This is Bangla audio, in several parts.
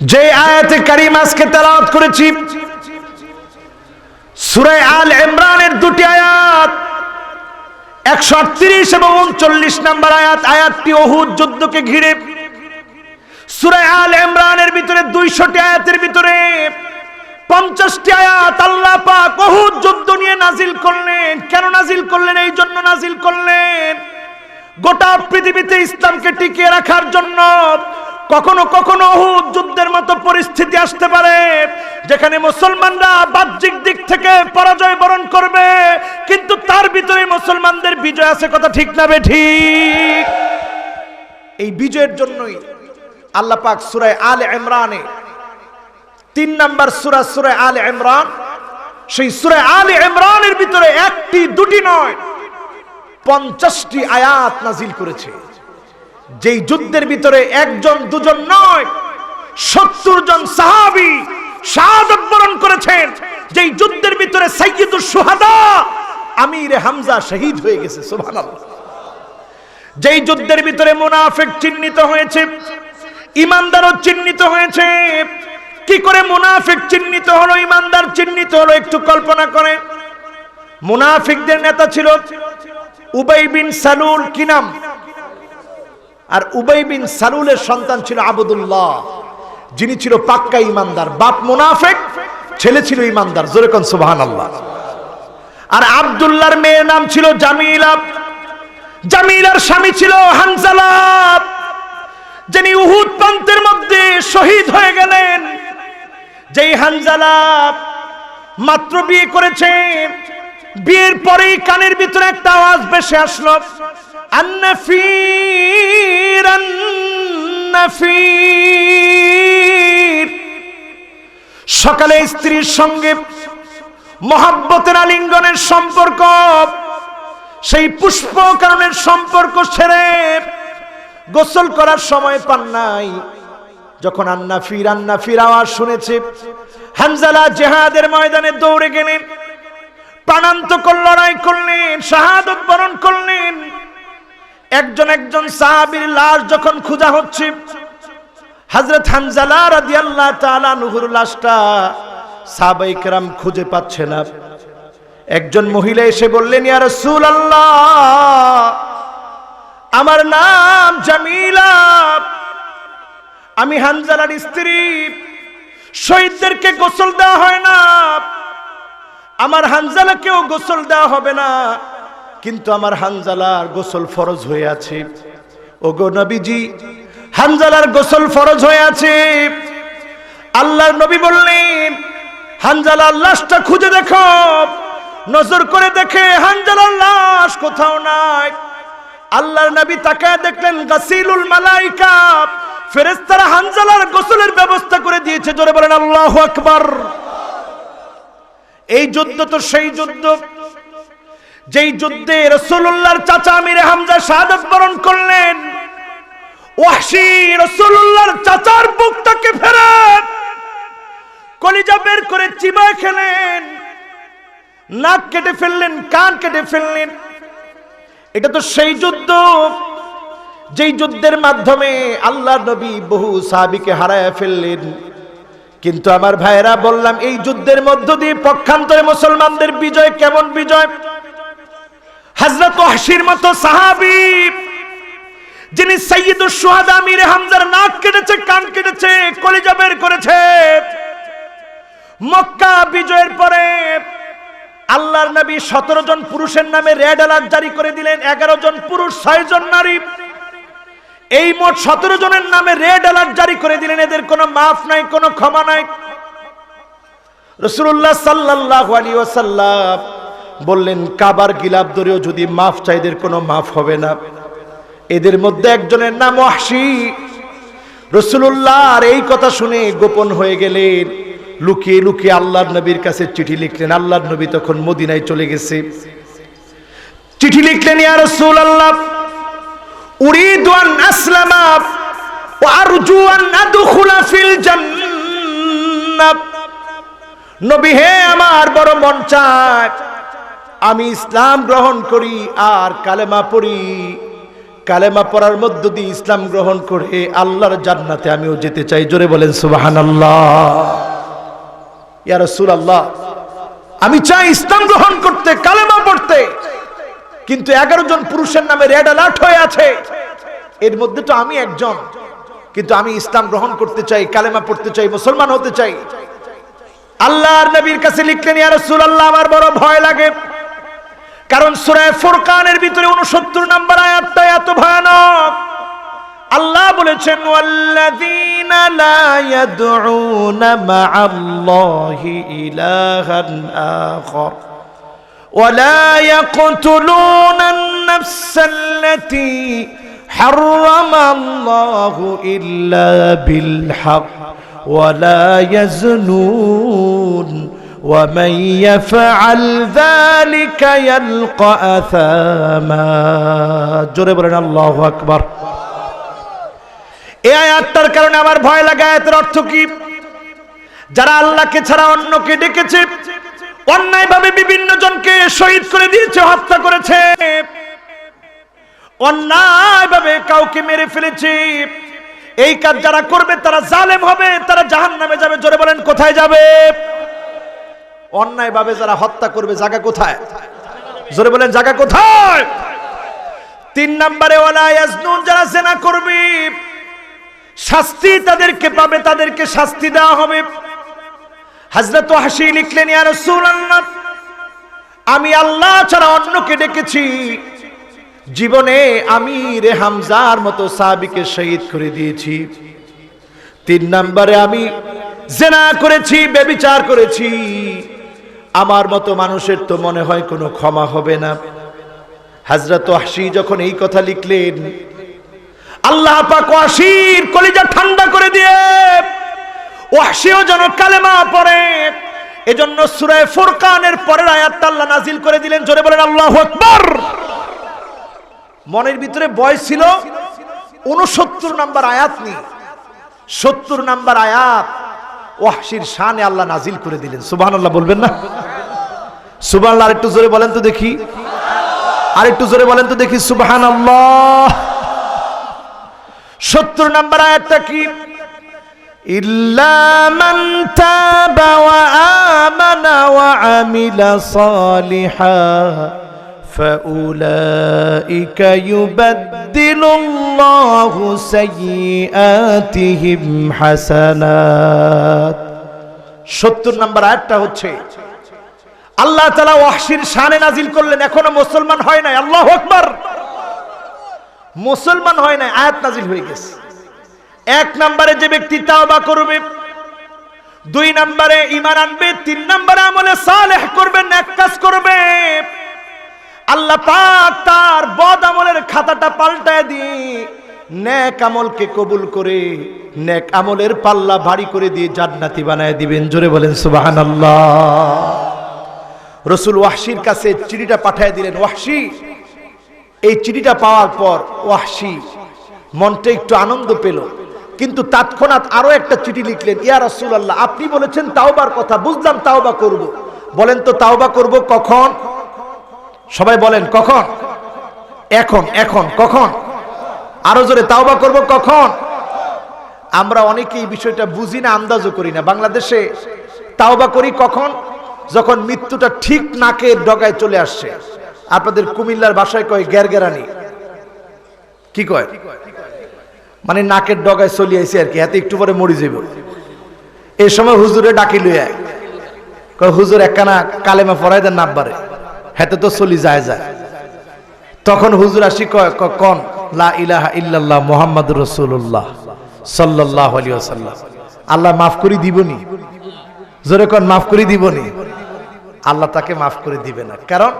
যে আয়াতে কারিম আজকে তেলাওয়াত করেছি, সূরা আল ইমরানের দুটি আয়াত, একশো আটত্রিশ এবং উনচল্লিশ নম্বর আয়াত, আয়াতটি অহুদ যুদ্ধকে ঘিরে। সূরা আল ইমরানের ভিতরে দুইশটি আয়াতের ভিতরে পঞ্চাশটি আয়াত আল্লাহ পাক অহুদ যুদ্ধ নিয়ে নাজিল করলেন। কেন নাজিল করলেন? এই জন্য নাজিল করলেন। গোটা পৃথিবীতে ইসলামকে টিকিয়ে রাখার জন্য কখনো কখনো যুদ্ধের মতো পরিস্থিতি আসতে পারে, যেখানে মুসলমানরা বাহ্যিক দিক থেকে পরাজয় বরণ করবে, কিন্তু তার ভিতরে মুসলমানদের বিজয় আছে কথা ঠিক না বে ঠিক? এই বিজয়ের জন্যই আল্লাহ পাক সুরায় আল ইমরানে তিন নাম্বার সুরা সুরায় আল ইমরান, সেই সুরায় আল ইমরানের ভিতরে একটি, দুটি নয়, পঞ্চাশটি আয়াত নাজিল করেছে। যেই যুদ্ধের ভিতরে একজন, দুজন নয়, সত্তর জন সাহাবি শাহাদত বরণ করেছেন। যেই যুদ্ধের ভিতরে সুহাদা আমির হামজা শহীদ হয়ে গেছে যেই যুদ্ধের ভিতরে মুনাফিক চিহ্নিত হয়েছে, ইমানদারও চিহ্নিত হয়েছে। কি করে মুনাফিক চিহ্নিত হলো, ইমানদার চিহ্নিত হলো, একটু কল্পনা করে। মুনাফিকদের নেতা ছিল উবাই বিন সালুল কি নাম? আর উবাই বিন সালুলের সন্তান ছিল আবদুল্লাহ। যিনি ছিল পাক্কা ইমানদার, বাপ মুনাফেক, ছেলে ছিল ইমানদার। জোরে কোন সুবহান আল্লাহ আর আবদুল্লাহর মেয়ের নাম ছিল জামিলা। জামিলার স্বামী ছিল হানজালা। যিনি উহুদ প্রান্তের মধ্যে শহীদ হয়ে গেলেন। যেই হানজালা মাত্র বিয়ে করেছে, বিয়ের পরেই কানের ভিতরে একটা আওয়াজ ভেসে আসলো। আন্নাফির আন্নাফির সকালে স্ত্রীর সঙ্গে মহাব্বতের আলিঙ্গনের সম্পর্ক, সেই পুষ্প কারণের সম্পর্ক ছেড়ে গোসল করার সময় পান নাই। যখন আন্না ফির আন্না ফির আওয়াজ শুনেছে, হানজালা জেহাদের ময়দানে দৌড়ে গেলেন প্রাণান্তকর লড়াই করলেন, শাহাদত বরণ করলেন। একজন একজন সাহাবীর লাশ যখন খোঁজা হচ্ছে, হযরত হানজালা রাদিয়াল্লাহু তাআলা নুহুর লাশটা সাহাবাই কেরাম খুঁজে পাচ্ছে না। একজন মহিলা এসে বললেন, ইয়া রাসূলুল্লাহ, আমার নাম জামিলা আমি হানজালার স্ত্রী, শহীদদেরকে গোসল দেওয়া হয় না। আমার হানজালাকেও গোসল দেওয়া হবে না। কিন্তু আমার হানজালার গোসল ফরজ হয়ে আছে। ও গো নবীজি, হানজালার গোসল ফরজ হয়ে আছে। আল্লাহর নবী বললেন, হানজালার লাশটা খুঁজে দেখো। নজর করে দেখে হানজালার লাশ কোথাও নাই। আল্লাহর নবী তাকায় দেখলেন, গাসিলুল মালাইকা, ফেরেশতারা হানজালার গোসলের ব্যবস্থা করে দিয়েছে। জোরে বলেন, আল্লাহু আকবার। এই যুদ্ধ তো সেই যুদ্ধ। যেই যুদ্ধে রসুল্লাহর চাচা আমিরে হামজা শাহাদত বরণ করলেন, ওয়াহশি রসুল্লাহর চাচার বুকটাকে ফেরেন, কলিজা বের করে চিবায় খেলেন, নাক কেটে ফেললেন, কান কেটে ফেললেন। এটা তো সেই যুদ্ধ, যেই যুদ্ধের মাধ্যমে আল্লাহ নবী বহু সাহাবিকে হারায় ফেললেন। কিন্তু আমার ভাইয়েরা বললাম, এই যুদ্ধের মধ্য দিয়ে পক্ষান্তরে মুসলমানদের বিজয় কেমন বিজয়? হজরত হাসির মতো সাহাবি, যিনি সৈয়দুর সোহাদা আমির হামজার নাক কেটেছে, কান কেটেছে, কলিজা বের করেছে। মক্কা বিজয়ের পরে আল্লাহর নবী সতেরো জন পুরুষের নামে রেড অ্যালার্ট জারি করে দিলেন, এগারো জন পুরুষ, ছয় জন নারী। এই মোট সতেরো জনের নামে রেড অ্যালার্ট জারি করে দিলেন, এদের কোনো মাফ নাই, কোনো ক্ষমা নাই। রসুল্লাহ সাল্লাহ আলী ওসাল্লাম বললেন, কাবার গিলাপ ধরেও যদি মাফ চাই, এদের কোনো মাফ হবে না। এদের মধ্যে একজনের নাম আসি রসুল্লাহ এই কথা শুনে গোপন হয়ে গেলেন। লুকিয়ে লুকিয়ে আল্লাহ নবীর কাছে চিঠি লিখলেন। আল্লাহ নবী তখন মদিনায় চলে গেছে। চিঠি লিখলেন, ইয়া রসুল আল্লাহ উরিদু আন আসলামা ওয়া আরজু আন আদখুলা ফিল জান্নাহ নবী হে আমার বড় মন চায়। আমি ইসলাম গ্রহণ করি আর কালেমা পড়ি। কালেমা পড়ার মধ্য দিয়ে ইসলাম গ্রহণ করে আল্লাহর জান্নাতে আমিও যেতে চাই। জোরে বলেন সুবাহান আল্লাহ ইয়া আল্লাহ আমি চাই ইসলাম গ্রহণ করতে, কালেমা পড়তে। কিন্তু এগারো জন পুরুষের নামে রেড অ্যালার্ট হয়ে আছে। এর মধ্যে তো আমি একজন। কিন্তু আমি ইসলাম গ্রহণ করতে চাই, কালেমা পড়তে চাই, মুসলমান হতে চাই। আল্লাহর নবীর কাছে লিখলেন, ইয়া রাসূলুল্লাহ, আমার বড় ভয় লাগে। কারণ সূরা ফুরকানের ভিতরে 69 নম্বর আয়াতটা এত ভয়ানক আল্লাহ বলেছেন ওয়াল্লাযীনা লা ইয়াদউনা মা'আল্লাহি ইলাহান আখার ولا يقتلون النفس التي حرم الله إلا بالحق ولا يزنون ومن يفعل ذلك يلقى أثاما جربنا الله أكبر এই আয়াতটার কারণে আমার ভয় লাগে আয়াতের অর্থ কি যারা আল্লাহকে ছাড়া অন্যকে ডেকেছে অন্যায়ভাবে বিভিন্ন জনকে শহীদ করে দিয়েছে হত্যা করেছে অন্যায়ভাবে কাউকে মেরে ফেলেছে এই কাজ যারা করবে তারা জালেম হবে তারা জাহান নামে যাবে জোরে বলেন কোথায় যাবে অন্যায়ভাবে যারা হত্যা করবে, জায়গা কোথায়? জোরে বলেন, জায়গা কোথায়? তিন নম্বরে, ওয়ালা ইয়াজনুন, যারা জেনা করবে, শাস্তি তাদেরকে পাবে, তাদেরকে শাস্তি দেওয়া হবে। হজরত হাসি লিখলেন, ইয়া রাসূলুল্লাহ, আমি আল্লাহ ছাড়া অন্যকে ডেকেছি। জীবনে আমি রে হামজার মতো সাহাবীকে শহীদ করে দিয়েছি। তিন নম্বরে, আমি জেনা করেছি বেবিচার করেছি। আমার মতো মানুষের তো মনে হয় কোনো ক্ষমা হবে না। হজরত হাসি যখন এই কথা লিখলেন, আল্লাহ পাক কলিজা ঠান্ডা করে দিয়ে ওয়াসিও যেন কালেমা পড়ে। এজন্য সুরায় ফোরকানের পরের আয়াতটা আল্লাহ নাজিল করে দিলেন, জোরে বলেন আল্লাহ আকবার। মনের ভিতরে বয়স ছিল 69 নাম্বার আয়াত নি। 70 নাম্বার আয়াত। ওয়াহশির শানে আল্লাহ নাজিল করে দিলেন। সুবাহ বলবেন না? সুবাহ আরেকটু জোরে বলেন তো দেখি। আরেকটু জোরে বলেন তো দেখি সুবাহান আল্লাহ সত্তর নাম্বার আয়াতটা কি? ইল্লামান তাবা ওয়া আমানা ওয়া আমিলা সালিহা। فأولئك يبدل الله سيئاتهم حسنات সত্তর নম্বর আয়াতটা হচ্ছে আল্লাহ তালা ওয়াহশির শানে নাজিল করলেন এখনো মুসলমান হয় নাই আল্লাহ আকবার মুসলমান হয় নাই আয়াত নাজিল হয়ে গেছে এক নম্বরে যে ব্যক্তি তাওবা করবে দুই নম্বরে ইমান আনবে তিন নম্বরে আমলে সালেহ করবে নেক কাজ করবে আল্লাহ পাক তার বদ আমলের খাতাটা পাল্টায় দিয়ে নেক আমলকে কবুল করে, নেক আমলের পাল্লা ভারী করে দিয়ে জান্নাতি বানায় দিবেন। জোরে বলেন, সুবহানাল্লাহ। রসুল ওয়াহশির কাছে চিঠিটা পাঠায় দিলেন, ওয়াহশি, এই চিঠিটা পাওয়ার পর, ওয়াহশি, মনটা একটু আনন্দ পেল। কিন্তু তৎক্ষণাৎ আরও একটা চিঠি লিখলেন, ইয়া রসুল আল্লাহ আপনি বলেছেন তাওবার কথা, বুঝলাম তাওবা করব। বলেন তো তাওবা করব কখন? সবাই বলেন, কখন? এখন এখন, কখন? আরও জোরে তাওবা করব, কখন? আমরা অনেকে এই বিষয়টা বুঝি না, আন্দাজও করি না। বাংলাদেশে তাওবা করি কখন? যখন মৃত্যুটা ঠিক নাকের ডগায় চলে আসছে। আপনাদের কুমিল্লার বাসায় কয় গ্যারগেরানি কি কয়? মানে নাকের ডগায় চলে আইছে আর কি, হাতে একটু পরে মরি যাব এই সময় হুজুরে ডাকি লইয়া কয়, হুজুর, একখানা কালেমা পড়াই দেন নাব্বারে হাতে তো চলি যায় যায়। তখন হুজুর আসি কন? লা মুহাম্মদ রসুল্লাহ সাল্লাহ আল্লাহ মাফ করে দিবনি? জোরে কন, মাফ করে দিবনি? আল্লাহ তাকে মাফ করে দিবে না। কারণ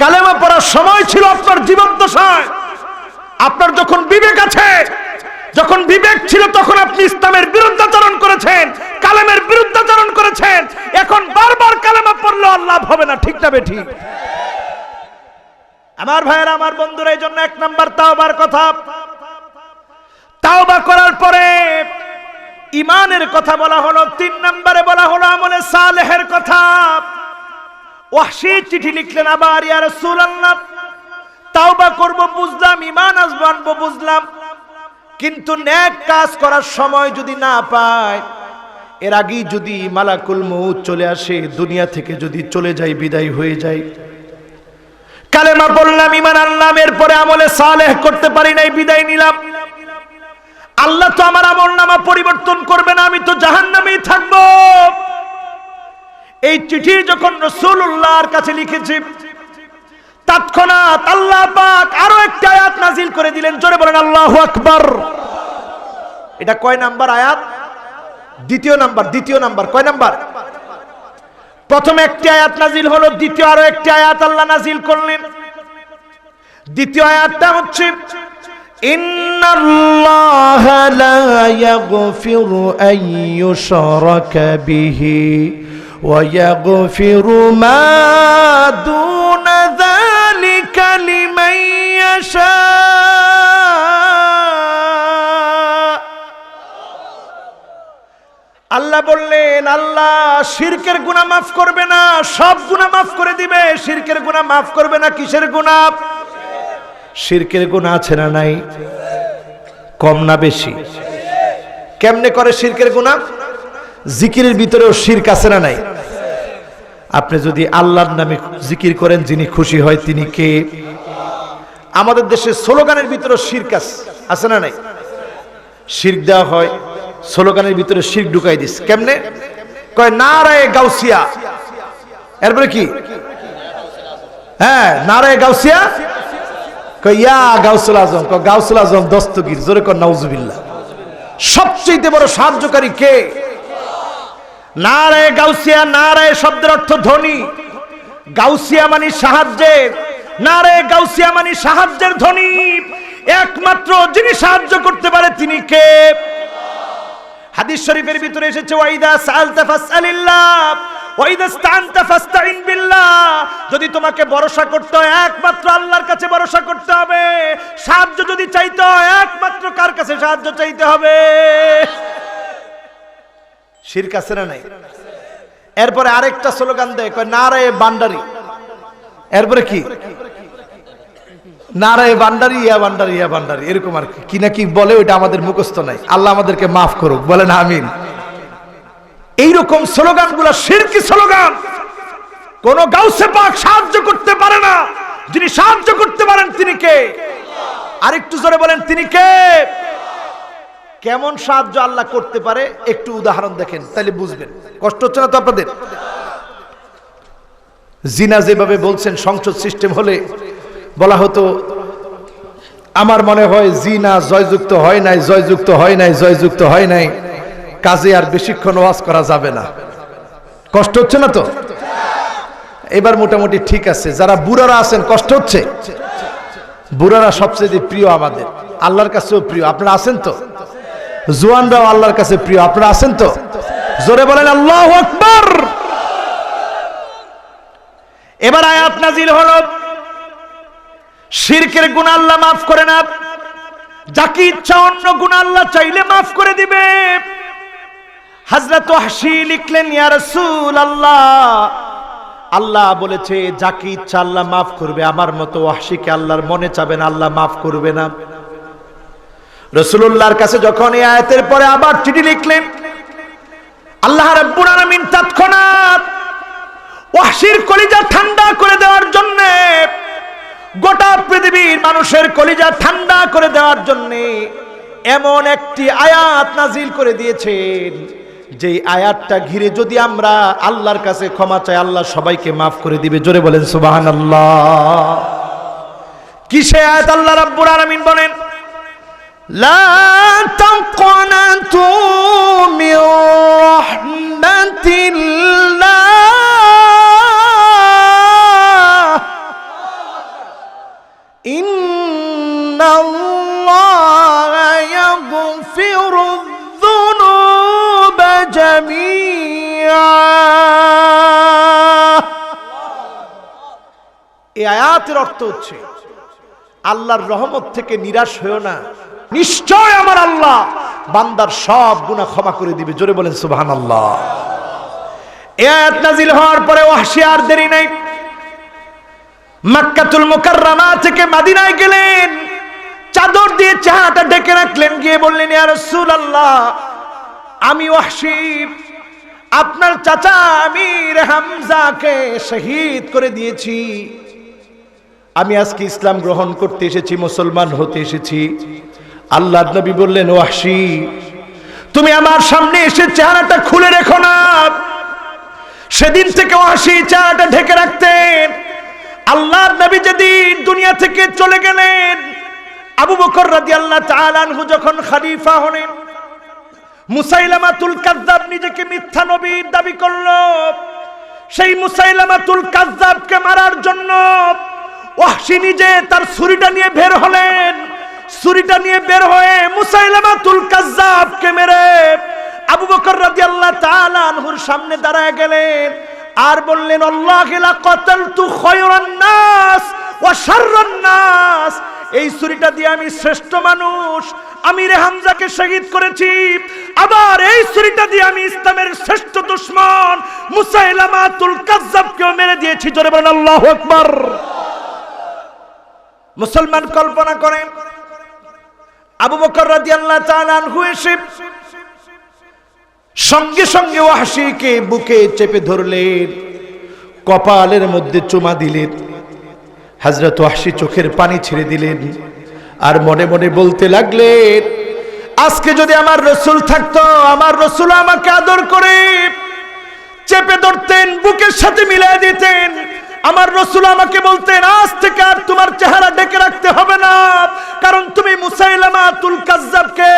কালেমা পড়ার সময় ছিল আপনার জীবন দশায়। আপনার যখন বিবেক আছে যখন বিবেক ছিল তখন আপনি ইসলামের বিরুদ্ধাচরণ করেছেন, কালেমের বিরুদ্ধাচরণ করেছেন। এখন বারবার কালেমা পড়লে আল্লাহ হবে না, ঠিক না ঠিক আমার ভাইয়েরা, আমার বন্ধুরা, এই জন্য এক নাম্বার তাওবার কথা। তাওবা করার পরে ইমানের কথা বলা হলো, তিন নম্বরে বলা হলো আমলে সালেহের কথা। ওয়াহশি চিঠি লিখলেন আবার, ইয়া রাসূলুল্লাহ, তাওবা করব, বুঝলাম ইমান আসব, আনব, বুঝলাম। কিন্তু ন্যাক কাজ করার সময় যদি না পায়, এর আগেই যদি মালাকুল মৌত চলে আসে, দুনিয়া থেকে যদি চলে যায়, বিদায় হয়ে যায়। কালেমা বললাম ইমান আনলাম, এরপরে আমলে সালেহ করতে পারি নাই, বিদায় নিলাম। আল্লাহ তো আমার আমল নামা পরিবর্তন করবে না, আমি তো জাহান নামেই থাকব। এই চিঠি যখন রসুল্লাহর কাছে লিখেছি তৎক্ষণাৎ আল্লাহ পাক আরো একটা আয়াত নাজিল করে দিলেন জোরে বলেন আল্লাহু আকবার এটা কয় নাম্বার আয়াত দ্বিতীয় নাম্বার দ্বিতীয় নাম্বার কয় নাম্বার প্রথম একটি আয়াত নাজিল হলো দ্বিতীয় আরো একটি আয়াত আল্লাহ নাজিল করলেন দ্বিতীয় আয়াতটা হচ্ছে إن الله لا يغفر أن يشرك به ويغفر ما دون ذلك لمن يشاء আল্লাহ বললেন আল্লাহ শিরকের গুনাহ মাফ করবে না সব গুনাহ মাফ করে দিবে শিরকের গুনাহ মাফ করবে না কিসের গুনাহ শিরকের গুনাহ আছে না নাই কম না বেশি কেমনে করে শিরকের গুনাহ জিকিরের ভিতরেও শিরক আছে না নাই আপনি যদি আল্লাহর নামে জিকির করেন, যিনি খুশি হয় তিনি কে? আমাদের দেশে স্লোগানের ভিতরে শিরক আছে না নাই? শিরক দেওয়া হয়, স্লোগানের ভিতরে শির ঢুকাই দিস। কেমনে? কয়, নারায় গাউসিয়া। এরপরে কি? হ্যাঁ নারায় গাউসিয়া। কয়, ইয়া গাউসুল আজম। কয়, গাউসুল আজম দস্তগীর। জোরে কর নাউজুবিল্লাহ। সবচেয়ে বড় সাহায্যকারী কে? নারায় গাউসিয়া, নারায় শব্দের অর্থ ধনী গাউসিয়া মানে সাহায্যের নারে গাউসিয়া মানে সাহায্যের ধনী একমাত্র যিনি সাহায্য করতে পারে তিনি কে? হাদিস শরীফের ভিতরে এসেছে, ওয়াইদা সালতা ফাসআলিল্লাহ, ওয়াইদা ইসতানতা ফাসতাইন বিল্লাহ। যদি তোমাকে ভরসা করতে হয়, একমাত্র আল্লাহর কাছে ভরসা করতে হবে। সাহায্য যদি চাইতে হয়, একমাত্র কার কাছে সাহায্য চাইতে হবে? শিরক আছে না নাই? এরপরে আরেকটা স্লোগান দেয়, কয়, নারায়ে বান্ডারি। এরপরে কি? নারায় বান্ডারি, ইয়া বান্ডারি ইয়া বান্ডারি। এরকম আর কি। না কি বলে, ওইটা আমাদের মুখস্থ নাই। আল্লাহ আমাদেরকে মাফ করুক, বলেন আমিন। এইরকম স্লোগানগুলা শিরকি স্লোগান। কোন গাউসে পাক সাহায্য করতে পারে না। যিনি সাহায্য করতে পারেন তিনি কে? আরেকটু জোরে বলেন, তিনি কে? কেমন সাহায্য আল্লাহ করতে পারে, একটু উদাহরণ দেখেন, তাহলে বুঝবেন। কষ্ট হচ্ছে না তো আপনাদের? জিনা যেভাবে বলছেন, সংসদ সিস্টেম হলে বলা হতো, আমার মনে হয় জিনা জয়যুক্ত হয় নাই, জয়যুক্ত হয় নাই, জয়যুক্ত হয় নাই, কাজে আর বেশিক্ষণ ওয়াজ করা যাবে না। কষ্ট হচ্ছে না তো? এবার মোটামুটি ঠিক আছে, যারা বুড়ারা আছেন, কষ্ট হচ্ছে? বুড়ারা সবচেয়ে প্রিয় আমাদের, আল্লাহর কাছেও প্রিয়, আপনারা আছেন তো? জোয়ানরাও আল্লাহর কাছে প্রিয়। আপনারা আছেন তো? জোরে বলেন, আল্লাহ আকবার! এবার আয়াত নাজিল হলো। শিরকের গুণ আল্লাহ মাফ করে না। যাকে ইচ্ছা অন্য গুণ আল্লাহ চাইলে মাফ করে দিবে। হাজরত হাসি লিখলেন, ইয়া রাসূল আল্লাহ আল্লাহ বলেছে, যাকে ইচ্ছা আল্লাহ মাফ করবে, আমার মতো হাসিকে আল্লাহর মনে চাবেন আল্লাহ মাফ করবে না। রসুল্লাহর কাছে যখন এই আয়াতের পরে আবার চিঠি লিখলেন, আল্লাহ রাব্বুল তৎক্ষণাৎ ওয়াহশির কলিজা ঠান্ডা করে দেওয়ার জন্য, গোটা পৃথিবীর মানুষের কলিজা ঠান্ডা করে দেওয়ার জন্য এমন একটি আয়াত নাজিল করে দিয়েছেন। যে আয়াতটা ঘিরে যদি আমরা আল্লাহর কাছে ক্ষমা চাই, আল্লাহ সবাইকে মাফ করে দিবে। জোরে বলেন সুবাহান আল্লাহ কিসে আয়াত আল্লাহ রাব্বুল আলামিন বলেন? لا تقنطوا من رحمة الله إن الله يغفر الذنوب جميعا এই আয়াতের অর্থ হচ্ছে আল্লাহর রহমত থেকে নিরাশ হয়েও না নিশ্চয় আমার আল্লাহ। বান্দার সব গুনাহ ক্ষমা করে দিবে। জোরে বলেন, সুবহানাল্লাহ। এই আয়াত নাজিল হওয়ার পরে ওয়াহশি আর দেরি নাই। মাক্কাতুল মুকাররামা থেকে মাদিনায় গেলেন। চাদর দিয়ে চেহারাটা ডেকে রাখলেন। গিয়ে বললেন, ইয়া রাসূলুল্লাহ, আমি ওয়াহশিব আপনার চাচা আমির হামজাকে শহীদ করে দিয়েছি। আমি আজকে ইসলাম গ্রহণ করতে এসেছি, মুসলমান হতে এসেছি। আল্লাহ নবী বললেন, ওয়াহশি, তুমি আমার সামনে এসে চেহারাটা খুলে রেখো না। সেদিন থেকে ওয়াহশি চেহারাটা ঢেকে রাখতেন আল্লাহর নবী যেদিন দুনিয়া থেকে চলে গেলেন, আবু বকর রাদিয়াল্লাহু তাআলা আনহু যখন খলিফা হলেন মুসাইলামাতুল কাজ্জাব নিজেকে মিথ্যা নবীর দাবি করল। সেই মুসাইলামাতুল কাজ্জাবকে মারার জন্য ওয়াহশি নিজে তার ছুরিটা নিয়ে বের হলেন। ছুরিটা নিয়ে বের হয়ে মুসাইলামাতুল কাজ্জাবকে মেরে আবু বকর রাদিয়াল্লাহু তাআলা আনহুর সামনে দাঁড়ায় গেলেন আর বললেন, আল্লাহ নাস এই ছুরিটা দিয়ে আমি শ্রেষ্ঠ মানুষ আমিরে হামজাকে শহীদ করেছি। আবার এই ছুরিটা দিয়ে আমি ইসলামের শ্রেষ্ঠ দুশ্মন মুসাইলামাতুল কাজ্জাবকেও মেরে দিয়েছি। জোরে বলেন, আল্লাহু আকবার। মুসলমান কল্পনা করেন আবু বকর তাআলা আনহু এসে সঙ্গে সঙ্গে ওয়াহশিকে বুকে চেপে ধরলেন, কপালের মধ্যে চুমা দিলেন, হযরত ওয়াহশি চোখের পানি ছেড়ে দিলেন আর মনে মনে বলতে লাগলেন, আজকে যদি আমার রসুল থাকতো, আমার রসুল আমাকে আদর করে চেপে ধরতেন, বুকের সাথে মিলিয়ে দিতেন, আমার রসুল আমাকে বলতেন, আজ থেকে আর তোমার চেহারা ডেকে রাখতে হবে না কারণ তুমি মুসাইলামা তুল কাজ্জাবকে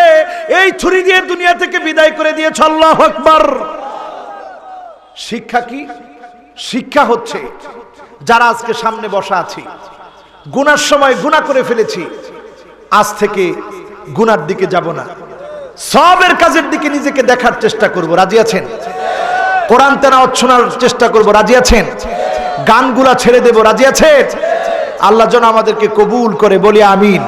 এই ছুরি দিয়ে দুনিয়া থেকে বিদায় করে দিয়েছ আল্লাহ আকবার। শিক্ষা কি? শিক্ষা হচ্ছে যারা আজকে সামনে বসা আছি, গুনার সময় গুনাহ করে ফেলেছি, আজ থেকে গুনার দিকে যাব না। সবের কাজের দিকে নিজেকে দেখার চেষ্টা করব। রাজি আছেন? কোরআন তেনাওয়াত শোনার চেষ্টা করব। রাজি আছেন? গানগুলা ছেড়ে দেব। রাজি আছে আল্লাহ যেন আমাদেরকে কবুল করে, বলি আমিন।